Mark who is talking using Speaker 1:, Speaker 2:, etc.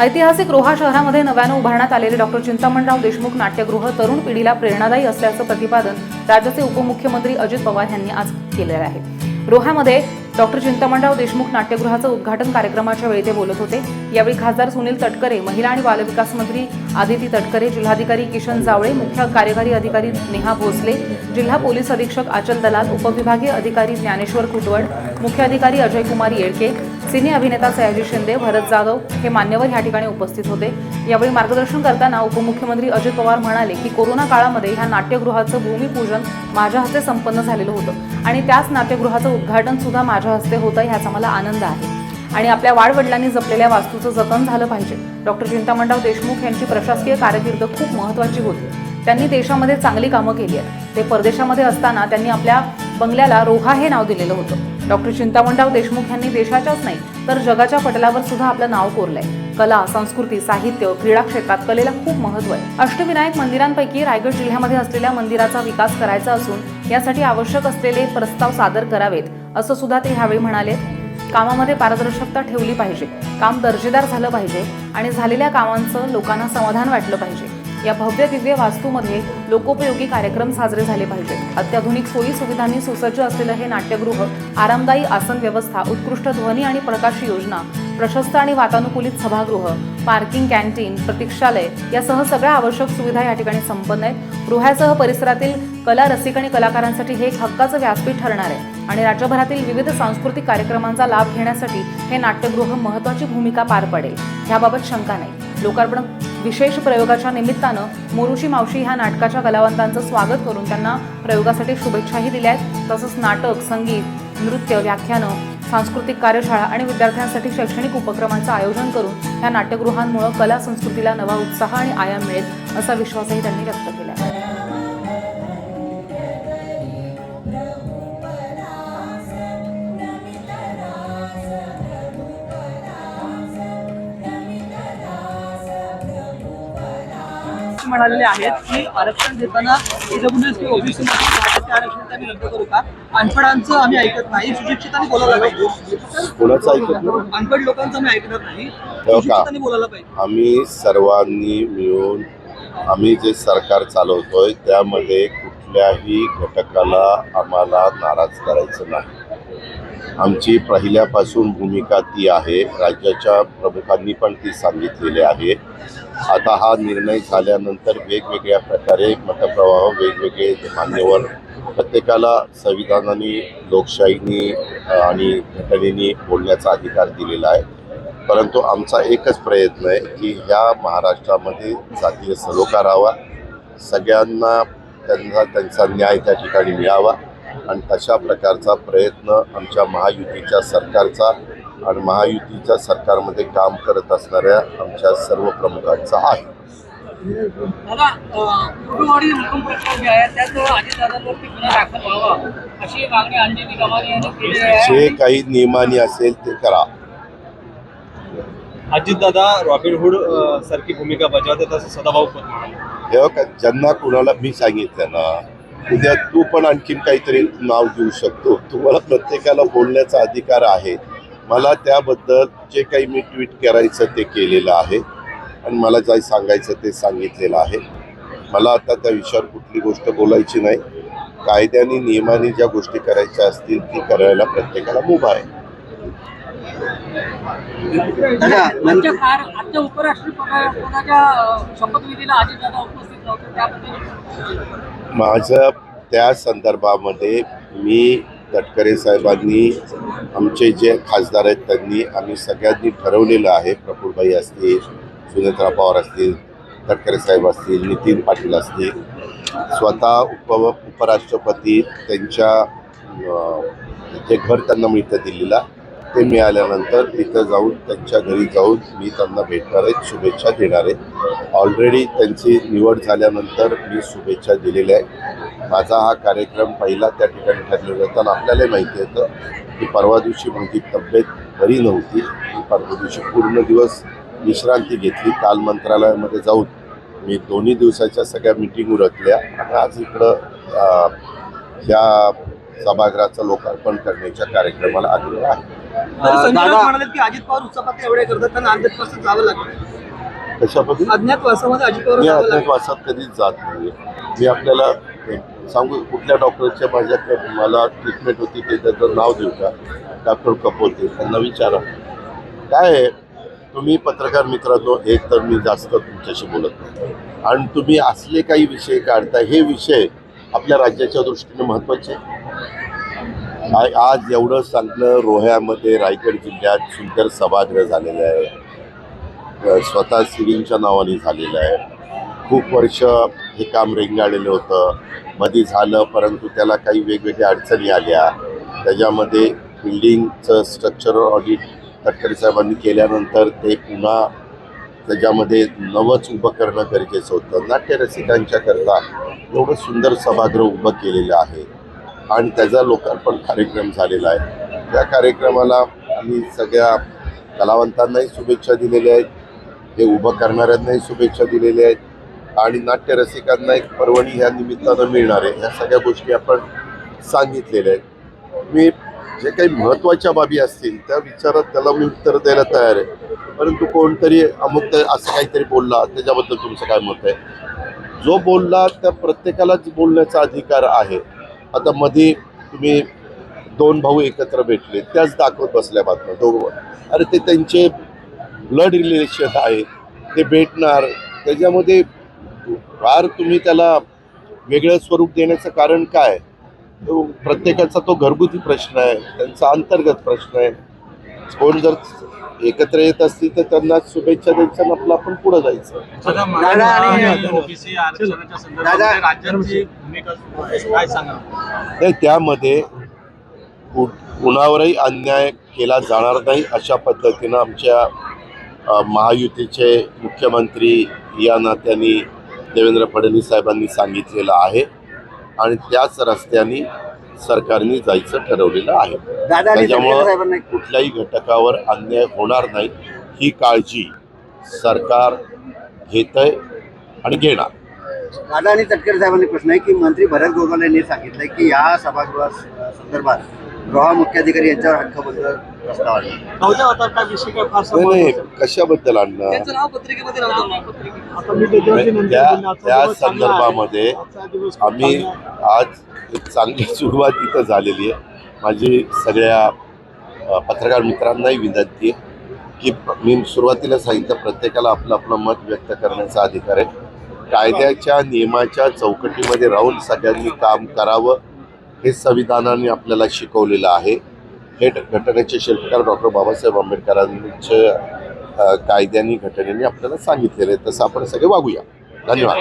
Speaker 1: ऐतिहासिक रोहा शहरामध्ये नव्यानं उभारण्यात आलेले डॉक्टर चिंतामणराव देशमुख नाट्यगृह तरुण पिढीला प्रेरणादायी असल्याचं प्रतिपादन राज्याचे उपमुख्यमंत्री अजित पवार यांनी आज केलेलं आहे. रोहामध्ये डॉक्टर चिंतामणराव देशमुख नाट्यगृहाचं उद्घाटन कार्यक्रमाच्या वेळी ते बोलत होते. यावेळी खासदार सुनील तटकरे महिला आणि बालविकास मंत्री आदिती तटकरे जिल्हाधिकारी किशन जावळे मुख्य कार्यकारी अधिकारी नेहा भोसले जिल्हा पोलीस अधीक्षक आचल दलाल उपविभागीय अधिकारी ज्ञानेश्वर खुटवड मुख्य अधिकारी अजय कुमार येळके सिने अभिनेता सयाजी शिंदे भरत जाधव हे मान्यवर या ठिकाणी उपस्थित होते. यावेळी मार्गदर्शन करताना उपमुख्यमंत्री अजित पवार म्हणाले की कोरोना काळामध्ये ह्या नाट्यगृहाचं भूमिपूजन माझ्या हस्ते संपन्न झालेलं होतं आणि त्याच नाट्यगृहाचं उद्घाटन सुद्धा माझ्या हस्ते होतं ह्याचा मला आनंद आहे. आणि आपल्या वाडवडिलांनी जपलेल्या वास्तूचं जतन झालं पाहिजे. डॉक्टर चिंतामणराव देशमुख यांची प्रशासकीय कारकीर्द खूप महत्त्वाची होती. त्यांनी देशामध्ये चांगली कामं केली आहेत. ते परदेशामध्ये असताना त्यांनी आपल्या बंगल्याला रोहा हे नाव दिलेलं होतं. डॉक्टर चिंतामणराव देशमुख यांनी देशाच्याच नाही तर जगाच्या पटलावर सुद्धा आपलं नाव कोरलंय. कला संस्कृती साहित्य क्रीडा क्षेत्रात कलेला खूप महत्त्व आहे. अष्टविनायक मंदिरांपैकी रायगड जिल्ह्यामध्ये असलेल्या मंदिराचा विकास करायचा असून यासाठी आवश्यक असलेले प्रस्ताव सादर करावेत असं सुद्धा ते ह्यावेळी म्हणाले. कामामध्ये पारदर्शकता ठेवली पाहिजे काम दर्जेदार झालं पाहिजे आणि झालेल्या कामांचं लोकांना समाधान वाटलं पाहिजे. या भव्य दिव्य वास्तूमध्ये लोकोपयोगी कार्यक्रम साजरे झाले पाहिजेत. अत्याधुनिक सोयी सुविधांनी सुसज्ज असलेलं हे नाट्यगृह आरामदायी आसन व्यवस्था उत्कृष्ट ध्वनी आणि प्रकाश योजना प्रशस्त आणि वातानुकूलित सभागृह पार्किंग कॅन्टीन प्रतीक्षालय यासह सगळ्या आवश्यक सुविधा या ठिकाणी संपन्न आहेत. गृहासह परिसरातील कला रसिक आणि कलाकारांसाठी हे एक हक्काचं व्यासपीठ ठरणार आहे आणि राज्यभरातील विविध सांस्कृतिक कार्यक्रमांचा लाभ घेण्यासाठी हे नाट्यगृह महत्त्वाची भूमिका पार पडेल. याबाबत शंका नाही. लोकार्पण विशेष प्रयोगाच्या निमित्तानं मोरूची मावशी ह्या नाटकाच्या कलावंतांचं स्वागत करून त्यांना प्रयोगासाठी शुभेच्छाही दिल्या आहेत. तसंच नाटक संगीत नृत्य व्याख्यानं सांस्कृतिक कार्यशाळा आणि विद्यार्थ्यांसाठी शैक्षणिक उपक्रमांचं आयोजन करून ह्या नाट्यगृहांमुळे कला संस्कृतीला नवा उत्साह आणि आयाम मिळेल असा विश्वासही त्यांनी व्यक्त केला आहे
Speaker 2: म्हणालेले आहेत की आरक्षण देताना ईडब्ल्यूएस किंवा ओबीसी आरक्षण आम्ही रद्द करू का अनपडांचं आम्ही ऐकत नाही सुशिक्षितांनी बोलायला पाहिजे
Speaker 3: ऐकत?
Speaker 2: अनपड लोकांचं आम्ही ऐकणार नाही? सुशिक्षितांनी बोलायला पाहिजे
Speaker 3: आम्ही सर्वांनी मिळून आम्ही जे सरकार चालवतोय त्यामध्ये कुठल्याही घटकाला आम्हाला नाराज करायचं नाही आमची पहिल्यापासून भूमिका ती आहे. राज्याच्या प्रमुखांनी पण ती सांगितलेली आहे. आता हा निर्णय झाल्यानंतर वेगवेगळ्या प्रकारे मतप्रवाह वेगवेगळे मान्यवर प्रत्येकाला संविधानाने लोकशाहीनी आणि घटनेनी बोलण्याचा अधिकार दिलेला आहे. परंतु आमचा एकच प्रयत्न आहे की ह्या महाराष्ट्रामध्ये जातीय सलोखा राहावा. सगळ्यांना त्यांचा त्यांचा न्याय त्या ठिकाणी मिळावा. आणि तशा प्रकारचा प्रयत्न आमच्या महायुतीच्या सरकारचा आणि महायुतीच्या सरकारमध्ये काम करत असणाऱ्या आमच्या सर्व प्रमुखांचा आहे.
Speaker 2: जे
Speaker 3: काही नियमाने असेल ते करा.
Speaker 4: अजितदादा रॉबिनहुड सारखी भूमिका बजावतात असं सदाभाऊ
Speaker 3: हे का ज्यांना कुणाला मी सांगितलं ना उद्या तू पण आणखीन काहीतरी नाव देऊ शकतो. तुम्हाला प्रत्येकाला बोलण्याचा अधिकार आहे. मला त्याबद्दल जे काही मी ट्विट करायचं ते केलेलं आहे. आणि मला जे सांगायचं ते सांगितलेलं आहे. मला आता त्या विषयावर कुठली गोष्ट बोलायची नाही. कायद्याने नियमाने ज्या गोष्टी करायच्या असतील ती करायला प्रत्येकाला मुभा आहे.
Speaker 2: आजच्या उपराष्ट्रपतीच्या शपथविधीला अजितदादा उपस्थित नव्हते त्याबद्दल
Speaker 3: माझं त्या संदर्भामध्ये मी तटकरे साहेबांनी आमचे जे खासदार आहेत त्यांनी आम्ही सगळ्यांनी ठरवलेलं आहे प्रफुल्लभाई असतील सुनेत्रा पवार असतील तटकरे साहेब असतील नितीन पाटील असतील स्वतः उप उपराष्ट्रपती त्यांच्या जे घर त्यांना मिळतं दिल्लीला ते मिळाल्यानंतर तिथं जाऊन त्यांच्या घरी जाऊन मी त्यांना भेटणार आहे शुभेच्छा देणार आहे. ऑलरेडी त्यांची निवड झाल्यानंतर मी शुभेच्छा दिलेल्या आहे माझा हा कार्यक्रम पहिला त्या ठिकाणी ठरलेला होता. आणि आपल्यालाही माहिती होतं की परवा दिवशी माझी तब्येत बरी नव्हती. मी परवा दिवशी पूर्ण दिवस विश्रांती घेतली. काल मंत्रालयामध्ये जाऊन मी दोन्ही दिवसाच्या सगळ्या मिटिंग उरकल्या. आणि आज इकडं ह्या सभागृहाचं लोकार्पण करण्याच्या कार्यक्रमाला आलेलो आहे.
Speaker 2: म्हणाले की अजित पवार उत्सवात एवढे करतात त्यांना अंधेपासून जावं लागतं.
Speaker 3: कशाबद्दल?
Speaker 2: अज्ञातवासामध्ये अजित पवार
Speaker 3: मी
Speaker 2: जावं लागलं.
Speaker 3: अज्ञातवासात कधीच जात नाही मी आपल्याला सांगू कुठल्या डॉक्टरच्या माझ्या मला ट्रीटमेंट होती ते त्याचं नाव देऊ का डॉक्टर कपोते त्यांना विचारा. काय आहे? तुम्ही पत्रकार मित्रांनो एक तर मी जास्त तुमच्याशी बोलत नाही. आणि तुम्ही असले काही विषय काढता हे विषय आपल्या राज्याच्या दृष्टीने महत्त्वाचे आहे. आज एवढं चांगलं रोह्यामध्ये रायगड जिल्ह्यात सुंदर सभागृह झालेलं आहे. स्वतः सिरिंगच्या नावाने झालेलं आहे. खूप वर्ष हे काम रेंगाळलेलं होतं. मध्ये झालं परंतु त्याला काही वेगवेगळ्या अडचणी आल्या. त्याच्यामध्ये बिल्डिंगचं स्ट्रक्चरल ऑडिट तटकरे साहेबांनी केल्यानंतर ते पुन्हा त्याच्यामध्ये नवंच उभं करणं गरजेचं होतं. नाट्यरसिकांच्याकरता एवढं सुंदर सभागृह उभं केलेलं आहे. आणि त्याचा लोकार्पण कार्यक्रम झालेला आहे. त्या कार्यक्रमाला आम्ही सगळ्या कलावंतांनाही शुभेच्छा दिलेल्या आहेत. हे उभं करणाऱ्यांनाही शुभेच्छा दिलेल्या आहेत. आणि नाट्यरसिकांना एक पर्वणी ह्या निमित्तानं मिळणार आहे. ह्या सगळ्या गोष्टी आपण सांगितलेल्या आहेत. मी जे काही महत्त्वाच्या बाबी असतील त्या विचारात त्याला मी उत्तर द्यायला तयार आहे. परंतु कोणतरी अमुक असं काहीतरी बोलला त्याच्याबद्दल तुमचं काय मत आहे? जो बोलला त्या प्रत्येकालाच बोलण्याचा अधिकार आहे. आता मध्ये तुम्ही दोन भाऊ एकत्र भेटले त्याच दाखवत बसल्या बातम्या दोघं. अरे ते त्यांचे ब्लड रिलेशन आहे ते भेटणार. त्याच्यामध्ये फार तुम्ही त्याला वेगळं स्वरूप देण्याचं कारण काय? तो प्रत्येकाचा तो घरगुती प्रश्न आहे त्यांचा अंतर्गत प्रश्न आहे. कोण जर एकत्र येत असतील तर त्यांना शुभेच्छा द्यायच्या आपलं आपण पुढे जायचं. नाही त्यामध्ये कुणावरही अन्याय केला जाणार नाही अशा पद्धतीनं आमच्या महायुतीचे मुख्यमंत्री या नात्याने देवेंद्र फडणवीस साहेबांनी सांगितलेलं आहे. आणि त्याच रस्त्याने सरकारने जायचं ठरवलेलं आहे. त्याच्यामुळं
Speaker 5: साहेबांना.
Speaker 3: कुठल्याही घटकावर अन्याय होणार नाही. ही काळजी सरकार घेतंय आणि घेणार.
Speaker 5: दादा आणि तटकरे साहेबांनी प्रश्न आहे की मंत्री भरत गोगावले यांनी सांगितलंय की या सभागृहा संदर्भात गृह मुख्याधिकारी यांच्यावर हक्कबद्दल प्रस्ताव
Speaker 3: नाही? कशाबद्दल आणणार त्या
Speaker 6: आहे.
Speaker 3: संदर्भामध्ये आम्ही
Speaker 6: आहे.
Speaker 3: आज एक चांगली सुरुवात इथं झालेली आहे. माझी सगळ्या पत्रकार मित्रांनाही विनंती आहे की मी सुरुवातीला सांगितलं प्रत्येकाला आपलं आपलं मत व्यक्त करण्याचा अधिकार आहे. कायद्याच्या नियमाच्या चौकटीमध्ये राहून सगळ्यांनी काम करावं हे संविधानाने आपल्याला शिकवलेलं आहे. हे घटनेचे शिल्पकार डॉक्टर बाबासाहेब आंबेडकरांच्या कायद्याने घटनेने आपल्याला सांगितलेलं आहे. तसं आपण सगळे वागूया. धन्यवाद.